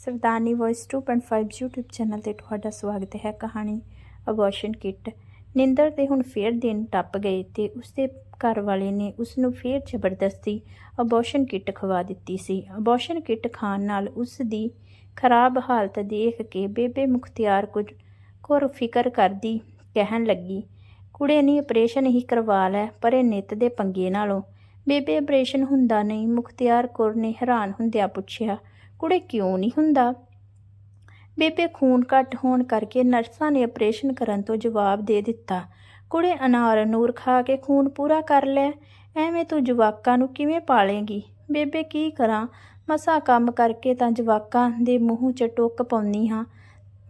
ਸਰਦਾਰਨੀ voice 2.5 YouTube channel ਤੇ ਤੁਹਾਡਾ ਸਵਾਗਤ ਹੈ ਕਹਾਣੀ ਅਬੋਰਸ਼ਨ ਕਿਟ ਨਿੰਦਰ ਦੇ ਹੁਣ ਫੇਰ ਦਿਨ ਟੱਪ ਗਏ ਤੇ ਉਸਦੇ ਘਰ ਵਾਲੇ ਨੇ ਉਸ ਨੂੰ ਫੇਰ ਜ਼ਬਰਦਸਤੀ ਅਬੋਰਸ਼ਨ ਕਿਟ ਖਵਾ ਦਿੱਤੀ ਸੀ। ਅਬੋਰਸ਼ਨ ਕਿਟ ਖਾਣ ਨਾਲ ਉਸ ਦੀ ਖਰਾਬ ਹਾਲਤ ਦੇਖ ਕੇ ਬੇਬੇ ਮੁਖਤਿਆਰ ਕੁਝ ਕੋਰ ਫਿਕਰ ਕਰਦੀ ਕਹਿਣ ਲੱਗੀ, ਕੁੜੇ ਨਹੀਂ ਆਪਰੇਸ਼ਨ ਹੀ ਕਰਵਾ ਲੈ, ਪਰ ਇਹ ਨਿੱਤ ਦੇ ਪੰਗੇ ਨਾਲੋਂ। ਬੇਬੇ ਆਪਰੇਸ਼ਨ ਹੁੰਦਾ ਨਹੀਂ, ਮੁਖਤਿਆਰ ਕੌਰ ਨੇ ਹੈਰਾਨ ਹੁੰਦਿਆਂ ਪੁੱਛਿਆ ਕੁੜੇ ਕਿਉਂ ਨਹੀਂ ਹੁੰਦਾ? ਬੇਬੇ ਖੂਨ ਘੱਟ ਹੋਣ ਕਰਕੇ ਨਰਸਾਂ ਨੇ ਆਪਰੇਸ਼ਨ ਕਰਨ ਤੋਂ ਜਵਾਬ ਦੇ ਦਿੱਤਾ। ਕੁੜੇ ਅਨਾਰ ਨੂਰ ਖਾ ਕੇ ਖੂਨ ਪੂਰਾ ਕਰ ਲੈ। ਐਵੇਂ ਤੂੰ ਜਵਾਕਾਂ ਨੂੰ ਕਿਵੇਂ ਪਾਲੇਂਗੀ? ਬੇਬੇ ਕੀ ਕਰਾਂ? ਮਸਾ ਕੰਮ ਕਰਕੇ ਤਾਂ ਜਵਾਕਾਂ ਦੇ ਮੂੰਹ 'ਚ ਟੁੱਕ ਪਾਉਣੀ ਹਾਂ।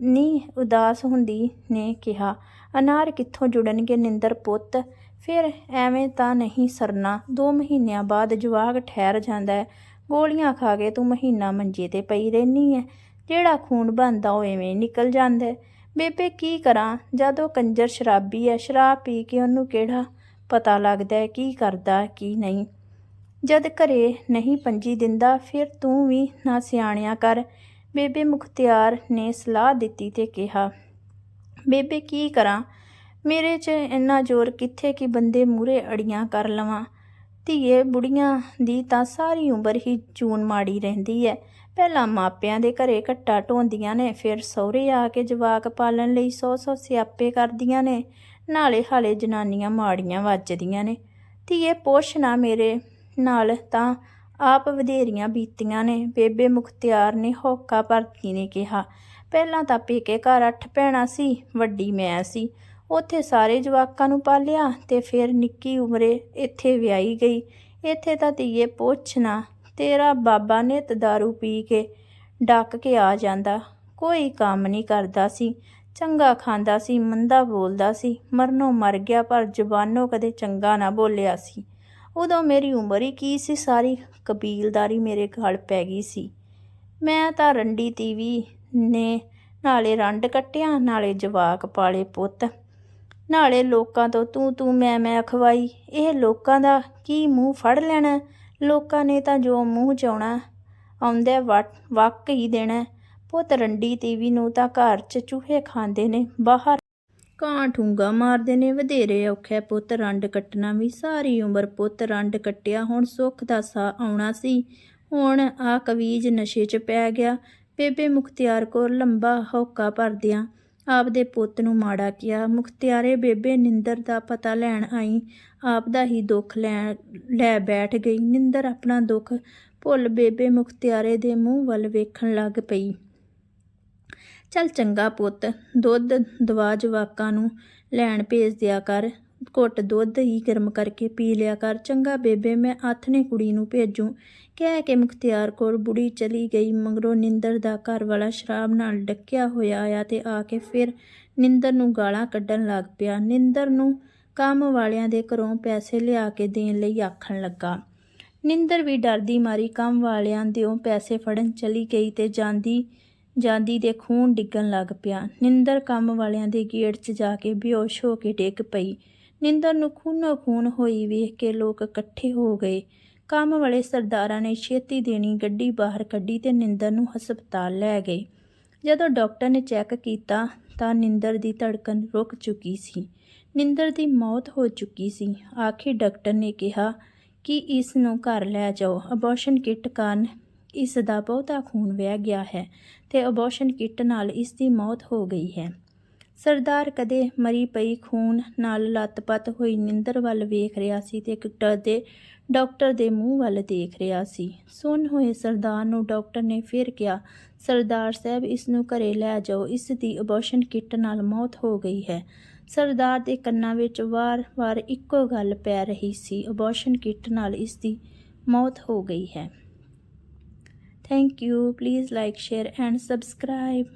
ਨੀ ਉਦਾਸ ਹੁੰਦੀ ਨੇ ਕਿਹਾ, ਅਨਾਰ ਕਿੱਥੋਂ ਜੁੜਨਗੇ ਨਿੰਦਰ ਪੁੱਤ? ਫਿਰ ਐਵੇਂ ਤਾਂ ਨਹੀਂ ਸਰਨਾ। 2 ਮਹੀਨਿਆਂ ਬਾਅਦ ਜਵਾਕ ਠਹਿਰ ਜਾਂਦਾ ਹੈ। ਗੋਲੀਆਂ ਖਾ ਕੇ ਤੂੰ ਮਹੀਨਾ ਮੰਜੇ ਤੇ ਪਈ ਰਹਿਨੀ ਹੈ ਜਿਹੜਾ ਖੂਨ ਬਣਦਾ ਉਹ ਐਵੇਂ ਨਿਕਲ ਜਾਂਦਾ ਬੇਬੇ, ਕੀ ਕਰਾਂ? ਜਦੋਂ ਕੰਜਰ ਸ਼ਰਾਬੀ ਹੈ ਸ਼ਰਾਬ ਪੀ ਕੇ ਉਹਨੂੰ ਕਿਹੜਾ ਪਤਾ ਲੱਗਦਾ ਹੈ ਕੀ ਕਰਦਾ, ਕੀ ਨਹੀਂ। ਜਦ ਘਰੇ ਨਹੀਂ ਪੰਜੀ ਦਿੰਦਾ, ਫਿਰ ਤੂੰ ਵੀ ਨਾ ਸਿਆਣਿਆ ਕਰ। ਬੇਬੇ ਮੁਖਤਿਆਰ ਨੇ ਸਲਾਹ ਦਿੱਤੀ ਤੇ ਕਿਹਾ, ਬੇਬੇ, ਕੀ ਕਰਾਂ? ਮੇਰੇ 'ਚ ਇੰਨਾ ਜ਼ੋਰ ਕਿੱਥੇ ਕਿ ਬੰਦੇ ਮੂਰੇ ਅੜੀਆਂ ਕਰ ਲਵਾਂ। ਧੀਏ ਬੁੜੀਆਂ ਦੀ ਤਾਂ ਸਾਰੀ ਉਮਰ ਹੀ ਚੂਨ ਮਾੜੀ ਰਹਿੰਦੀ ਹੈ ਪਹਿਲਾਂ ਮਾਪਿਆਂ ਦੇ ਘਰੇ ਘੱਟਾ ਢੋਂਦੀਆਂ ਨੇ, ਫਿਰ ਸਹੁਰੇ ਆ ਕੇ ਜਵਾਕ ਪਾਲਣ ਲਈ ਸੌ ਸੌ ਸਿਆਪੇ ਕਰਦੀਆਂ ਨੇ, ਨਾਲੇ ਹਾਲੇ ਜਨਾਨੀਆਂ ਮਾੜੀਆਂ ਵੱਜਦੀਆਂ ਨੇ। ਧੀਏ ਪੁੱਛ ਨਾ ਮੇਰੇ ਨਾਲ ਤਾਂ ਆਪ ਵਧੇਰੀਆਂ ਬੀਤੀਆਂ ਨੇ, ਬੇਬੇ ਮੁਖਤਿਆਰ ਨੇ ਹੋਕਾ ਭਰਤੀ ਨੇ ਕਿਹਾ। ਪਹਿਲਾਂ ਤਾਂ ਪੇਕੇ ਘਰ ਅੱਠ ਭੈਣਾਂ ਸੀ, ਵੱਡੀ ਮੈਂ ਸੀ। ਉੱਥੇ ਸਾਰੇ ਜਵਾਕਾਂ ਨੂੰ ਪਾਲਿਆ ਤੇ ਫਿਰ ਨਿੱਕੀ ਉਮਰੇ ਇੱਥੇ ਵਿਆਹੀ ਗਈ। ਇੱਥੇ ਤਾਂ ਧੀਏ ਪੁੱਛ ਨਾ, ਤੇਰਾ ਬਾਬਾ ਨੇ ਦਾਰੂ ਪੀ ਕੇ ਡੱਕ ਕੇ ਆ ਜਾਂਦਾ। ਕੋਈ ਕੰਮ ਨਹੀਂ ਕਰਦਾ ਸੀ। ਚੰਗਾ ਖਾਂਦਾ ਸੀ, ਮੰਦਾ ਬੋਲਦਾ ਸੀ। ਮਰਨੋਂ ਮਰ ਗਿਆ, ਪਰ ਜ਼ੁਬਾਨੋਂ ਕਦੇ ਚੰਗਾ ਨਾ ਬੋਲਿਆ ਸੀ। ਉਦੋਂ ਮੇਰੀ ਉਮਰ ਹੀ ਕੀ ਸੀ? ਸਾਰੀ ਕਬੀਲਦਾਰੀ ਮੇਰੇ ਗਲ ਪੈ ਗਈ ਸੀ। ਮੈਂ ਤਾਂ ਰੰਡੀ ਤੀਵੀ ਨੇ ਨਾਲੇ ਰੰਡ ਕੱਟਿਆ, ਨਾਲੇ ਜਵਾਕ ਪਾਲੇ ਪੁੱਤ। ਨਾਲੇ ਲੋਕਾਂ ਤੋਂ ਤੂੰ ਤੂੰ ਮੈਂ ਮੈਂ ਅਖਵਾਈ। ਇਹ ਲੋਕਾਂ ਦਾ ਕੀ ਮੂੰਹ ਫੜ ਲੈਣਾ? ਲੋਕਾਂ ਨੇ ਤਾਂ ਜੋ ਮੂੰਹ ਚ ਆਉਣਾ ਆਉਂਦਾ ਵਕ ਵਕ ਹੀ ਦੇਣਾ। ਪੁੱਤ ਰੰਡੀ ਤੀਵੀ ਨੂੰ ਤਾਂ ਘਰ ਚ ਚੂਹੇ ਖਾਂਦੇ ਨੇ, ਬਾਹਰ ਕਾਂ ਠੂੰਗਾ ਮਾਰਦੇ ਨੇ, ਵਧੇਰੇ ਔਖੇ ਪੁੱਤ ਰੰਡ ਕੱਟਣਾ ਵੀ। ਸਾਰੀ ਉਮਰ ਪੁੱਤ ਰੰਡ ਕੱਟਿਆ, ਹੁਣ ਸੁੱਖ ਦਾ ਸਾਹ ਆਉਣਾ ਸੀ। ਹੁਣ ਆ ਕਵੀਜ ਨਸ਼ੇ 'ਚ ਪੈ ਗਿਆ। ਬੇਬੇ ਮੁਖਤਿਆਰ ਕੋਲ ਲੰਬਾ ਹੌਕਾ ਭਰਦਿਆਂ ਆਪਦੇ ਪੁੱਤ ਨੂੰ ਮਾੜਾ ਕਿਹਾ। ਮੁਖਤਿਆਰੇ ਬੇਬੇ ਨਿੰਦਰ ਦਾ ਪਤਾ ਲੈਣ ਆਈ। ਆਪ ਦਾ ਹੀ ਦੁੱਖ ਲੈਣ ਲੈ ਬੈਠ ਗਈ। ਨਿੰਦਰ ਆਪਣਾ ਦੁੱਖ ਭੁੱਲ ਬੇਬੇ ਮੁਖਤਿਆਰੇ ਦੇ ਮੂੰਹ ਵੱਲ ਵੇਖਣ ਲੱਗ ਪਈ। ਚੱਲ ਚੰਗਾ ਪੁੱਤ, ਦੁੱਧ ਦਵਾ ਜਵਾਕਾਂ ਨੂੰ ਲੈਣ ਭੇਜ ਦਿਆ ਕਰ। ਘੁੱਟ ਦੁੱਧ ਹੀ ਗਰਮ ਕਰਕੇ ਪੀ ਲਿਆ ਕਰ। ਚੰਗਾ ਬੇਬੇ, ਮੈਂ ਆਥਣੇ ਕੁੜੀ ਨੂੰ ਭੇਜੂ। ਕਹਿ ਕੇ ਮੁਖਤਿਆਰ ਕੋਲ ਬੁੜੀ ਚਲੀ ਗਈ, ਮਗਰੋਂ ਨਿੰਦਰ ਦਾ ਘਰ ਵਾਲਾ ਸ਼ਰਾਬ ਨਾਲ ਡੱਕਿਆ ਹੋਇਆ ਆਇਆ ਤੇ ਆ ਕੇ ਫਿਰ ਨਿੰਦਰ ਨੂੰ ਗਾਲਾਂ ਕੱਢਣ ਲੱਗ ਪਿਆ। ਨਿੰਦਰ ਨੂੰ ਕੰਮ ਵਾਲਿਆਂ ਦੇ ਘਰੋਂ ਪੈਸੇ ਲਿਆ ਕੇ ਦੇਣ ਲਈ ਆਖਣ ਲੱਗਾ। ਨਿੰਦਰ ਵੀ ਡਰਦੀ ਮਾਰੀ ਕੰਮ ਵਾਲਿਆਂ ਦਿਓ ਪੈਸੇ ਫੜਨ ਚਲੀ ਗਈ ਤੇ ਜਾਂਦੀ ਜਾਂਦੀ ਦੇ ਖੂਨ ਡਿੱਗਣ ਲੱਗ ਪਿਆ। ਨਿੰਦਰ ਕੰਮ ਵਾਲਿਆਂ ਦੇ ਗੇਟ 'ਚ ਜਾ ਕੇ ਬੇਹੋਸ਼ ਹੋ ਕੇ ਡਿੱਗ ਪਈ। ਨਿੰਦਰ ਨੂੰ ਖੂਨੋ ਖੂਨ ਹੋਈ ਵੇਖ ਕੇ ਲੋਕ ਇਕੱਠੇ ਹੋ ਗਏ। ਕੰਮ ਵਾਲੇ ਸਰਦਾਰਾਂ ਨੇ ਛੇਤੀ ਦੇਣੀ ਗੱਡੀ ਬਾਹਰ ਕੱਢੀ ਤੇ ਨਿੰਦਰ ਨੂੰ ਹਸਪਤਾਲ ਲੈ ਗਏ। ਜਦੋਂ ਡਾਕਟਰ ਨੇ ਚੈੱਕ ਕੀਤਾ ਤਾਂ ਨਿੰਦਰ ਦੀ ਧੜਕਨ ਰੁਕ ਚੁੱਕੀ ਸੀ। ਨਿੰਦਰ ਦੀ ਮੌਤ ਹੋ ਚੁੱਕੀ ਸੀ। ਆਖਿਰ ਡਾਕਟਰ ਨੇ ਕਿਹਾ ਕਿ ਇਸ ਨੂੰ ਘਰ ਲੈ ਜਾਓ। ਅਬੋਰਸ਼ਨ ਕਿੱਟ ਕਾਰਨ ਇਸ ਦਾ ਬਹੁਤਾ ਖੂਨ ਵਹਿ ਗਿਆ ਹੈ ਤੇ ਅਬੋਰਸ਼ਨ ਕਿੱਟ ਨਾਲ ਇਸ ਦੀ ਮੌਤ ਹੋ ਗਈ ਹੈ। ਸਰਦਾਰ ਕਦੇ ਮਰੀ ਪਈ, ਖੂਨ ਨਾਲ ਲੱਤਪੱਤ ਹੋਈ, ਨਿੰਦਰ ਵੱਲ ਵੇਖ ਰਿਹਾ ਸੀ ਤੇ ਡਾਕਟਰ ਦੇ ਡਾਕਟਰ ਦੇ ਮੂੰਹ ਵੱਲ ਦੇਖ ਰਿਹਾ ਸੀ। ਸੁਣ ਹੋਏ ਸਰਦਾਰ ਨੂੰ ਡਾਕਟਰ ਨੇ ਫਿਰ ਕਿਹਾ, ਸਰਦਾਰ ਸਾਹਿਬ, ਇਸ ਨੂੰ ਘਰੇ ਲੈ ਜਾਓ, ਇਸ ਦੀ ਅਬੋਰਸ਼ਨ ਕਿੱਟ ਨਾਲ ਮੌਤ ਹੋ ਗਈ ਹੈ। ਸਰਦਾਰ ਦੇ ਕੰਨਾਂ ਵਿੱਚ ਵਾਰ-ਵਾਰ ਇੱਕੋ ਗੱਲ ਪੈ ਰਹੀ ਸੀ, ਅਬੋਰਸ਼ਨ ਕਿੱਟ ਨਾਲ ਇਸ ਦੀ ਮੌਤ ਹੋ ਗਈ ਹੈ। Thank you please like share and subscribe